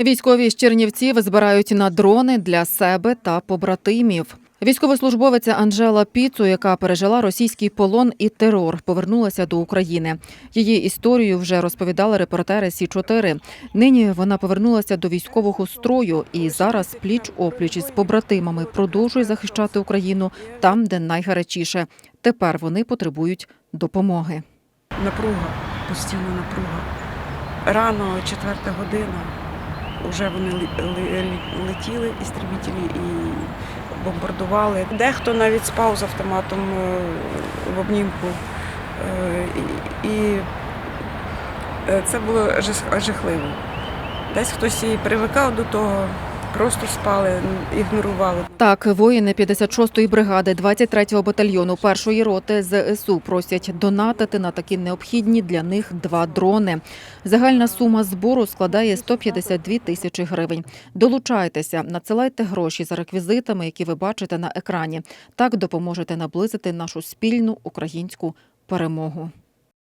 Військові з Чернівців збирають на дрони для себе та побратимів. Військовослужбовиця Анжела Піцу, яка пережила російський полон і терор, повернулася до України. Її історію вже розповідали репортери Сі 4 Нині вона повернулася до військового строю і зараз пліч опліч із побратимами продовжує захищати Україну там, де найгарячіше. Тепер вони потребують допомоги. Напруга, постійна напруга. Рано, четверта година, вже вони летіли істребітелі і бомбардували. Дехто навіть спав з автоматом е, в обнімку. Е, І, е, це було жах- жахливо. Десь хтось і привикав до того, просто спали, ігнорували. Так, воїни 56-ї бригади 23-го батальйону першої роти ЗСУ просять донатити на такі необхідні для них два дрони. Загальна сума збору складає 152 тисячі гривень. Долучайтеся, надсилайте гроші за реквізитами, які ви бачите на екрані. Так допоможете наблизити нашу спільну українську перемогу.